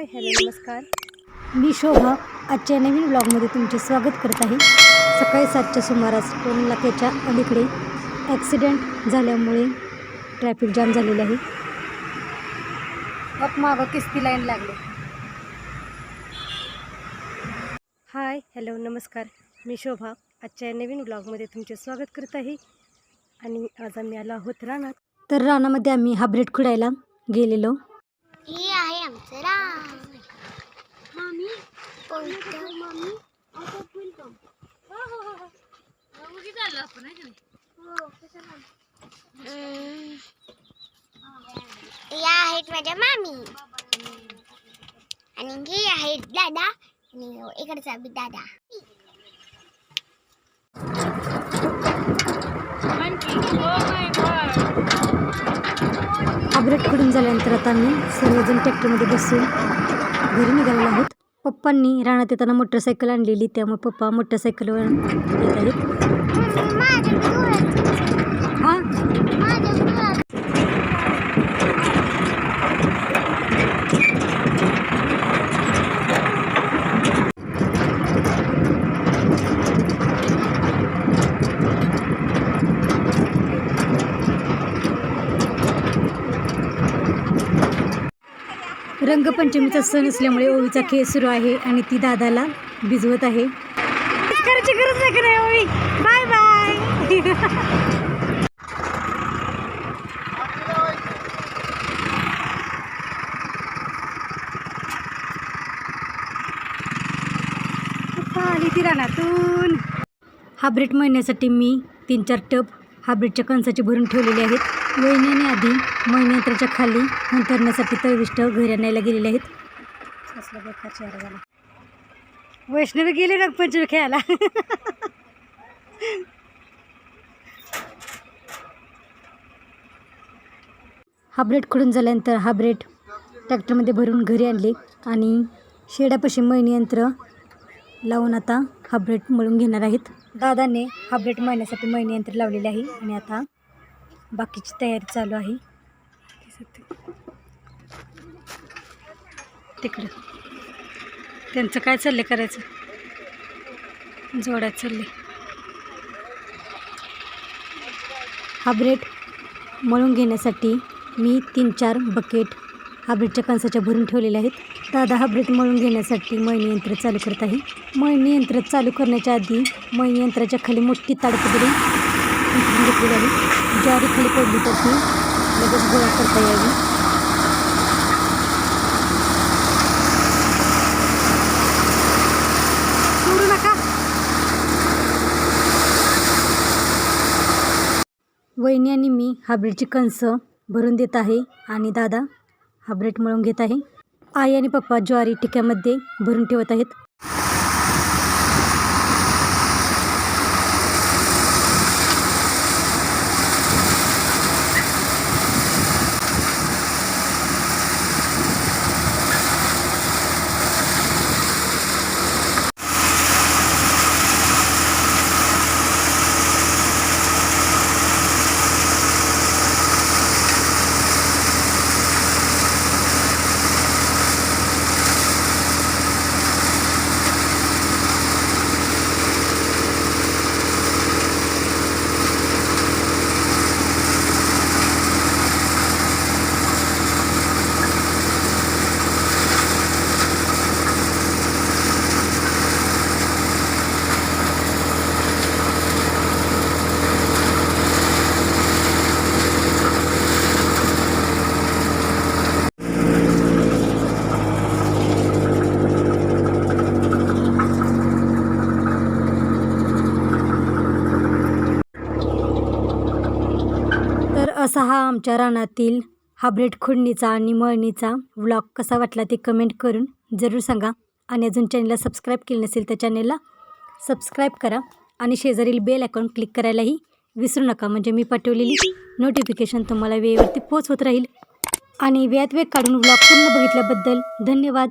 Hi hello नमस्कार. मी शोभा आजच्या नवीन ब्लॉगमध्ये तुमचे स्वागत करत आहे. सकाळी सातच्या सुमारास टोल नाक्याच्या अलीकडे ॲक्सिडेंट झाल्यामुळे ट्रॅफिक जाम झालेले आहे. मग मागं किस्ती लाईन लागली. हाय हॅलो नमस्कार. मी शोभा आजच्या नवीन ब्लॉगमध्ये तुमचे स्वागत करत आहे. आणि आज आम्ही आलो आहोत रानात. तर रानामध्ये आम्ही हाब्रेट खुडायला गेलेलो हे आहे आमचं राम मामी मामी या आहेत माझ्या मामी. आणि हे आहेत दादा आणि इकडचा बी दादा. हाब्रेट करून झाल्यानंतर आता आम्ही सर्वजण ट्रॅक्टरमध्ये बसून घरी निघालेलो आहोत. पप्पांनी रानात येताना मोटरसायकल आणलेली त्यामुळे पप्पा मोटरसायकलवर येत आहेत. हां माझ्या डोळ्यात रंगपंचमीचा सण असल्यामुळे ओवीचा खेळ सुरू आहे आणि ती दादाला भिजवत आहे. करायची गरज नाही का नाही ओवी बाय बाय. महिन्यासाठी मी तीन चार टब हाब्रेटच्या कणसाचे भरून ठेवलेले आहेत. वहिनीने आधी महिन्यात्राच्या खाली अंतरण्यासाठी तळविष्ट घरी आणायला गेलेले आहेत. झाला वैष्णवी गेले रंगपंचमी खेळायला. हाब्रेट खुडून झाल्यानंतर हाब्रेट ट्रॅक्टरमध्ये भरून घरी आणले आणि शेडापाशी मळणी लावून आता हाब्रेट मळून घेणार आहेत. दादाने हाब्रेट मळण्यासाठी मळणी लावलेले आहे आणि आता बाकीची तयारी चालू आहे. तिकडं. त्यांचं काय चाललंय करायचं? जोड्यात चालले हाब्रेट मळून घेण्यासाठी मी तीन चार बकेट हाब्रेटच्या कणसाच्या भरून ठेवलेल्या आहेत. दादा हाब्रेट मळून घेण्यासाठी मळणी यंत्र चालू करत आहे. मळणी यंत्र चालू करण्याच्या आधी मळणी यंत्राच्या खाली मोठी ताडपदरी अंथरून घेतलेली आहे ज्वारी खाली पडली तर ती लगेच गोळा करता यावी सोडू नका वहिनी आणि मी हाब्रेटची कणस भरून देत आहे आणि दादा हाब्रेड मळून घेत आहे. आई आणि पप्पा ज्वारी टिक्यामध्ये भरून ठेवत आहेत. असा हा आमच्या रानातील हाब्रेट खुडणीचा आणि मळणीचा व्लॉग कसा वाटला ते कमेंट करून जरूर सांगा. आणि अजून चॅनलला सबस्क्राईब केलं नसेल तर चॅनलला सबस्क्राईब करा. आणि शेजारील बेल अकाउंट क्लिक करायलाही विसरू नका. म्हणजे मी पाठवलेली नोटिफिकेशन तुम्हाला वेळेवरती पोच होत राहील. आणि वेळात वेळ काढून व्लॉग पूर्ण बघितल्याबद्दल धन्यवाद.